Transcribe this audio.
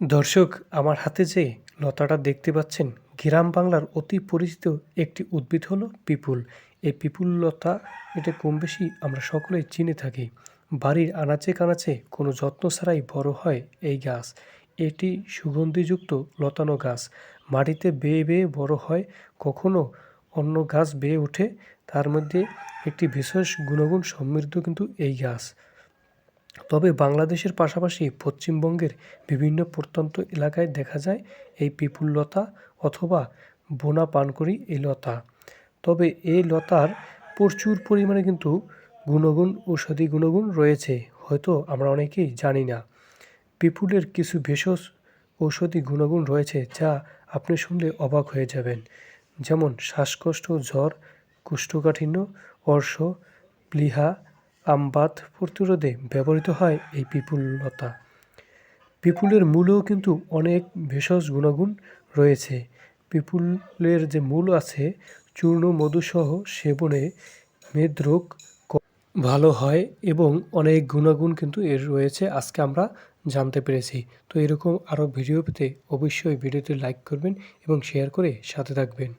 দর্শক, আমার হাতে যে লতাটা দেখতে পাচ্ছেন, গ্রাম বাংলার অতি পরিচিত একটি উদ্ভিদ হলো পিপুল। এই পিপুল লতা, এটা কম বেশি আমরা সকলেই চিনে থাকি। বাড়ির আনাচে কানাচে কোনো যত্ন ছাড়াই বড় হয় এই গাছ। এটি সুগন্ধিযুক্ত লতানো গাছ। মাটিতে বেয়ে বেয়ে বড় হয়, কখনো অন্য গাছ বেয়ে ওঠে। তার মধ্যে একটি বিশেষ গুণগুণ সমৃদ্ধ কিন্তু এই গাছ। তবে বাংলাদেশের পাশাপাশি পশ্চিমবঙ্গের বিভিন্ন প্রত্যন্ত এলাকায় দেখা যায় এই পিপুল লতা অথবা বোনা পানকড়ি এই লতা। তবে এই লতার প্রচুর পরিমাণে কিন্তু গুণগুণ, ঔষধি গুণগুণ রয়েছে, হয়তো আমরা অনেকেই জানি না। পিপুলের কিছু ভেষজ ঔষধি গুণগুণ রয়েছে যা আপনি শুনলে অবাক হয়ে যাবেন। যেমন শ্বাসকষ্ট, জ্বর, কুষ্ঠকাঠিন্য, অর্শ, প্লীহা আমবাত প্রতিরোধে ব্যবহৃত হয় এই পিপুল লতা পিপুলের মূলেও কিন্তু অনেক ভেষজ গুণাগুণ রয়েছে। পিপুলের যে মূল আছে, চূর্ণ মধুসহ সেবনে মেদরোগ ভালো হয় এবং অনেক গুণাগুণ কিন্তু এর রয়েছে আজকে আমরা জানতে পেরেছি। তো এরকম আরও ভিডিও পেতে অবশ্যই ভিডিওতে লাইক করবেন এবং শেয়ার করে সাথে থাকবেন।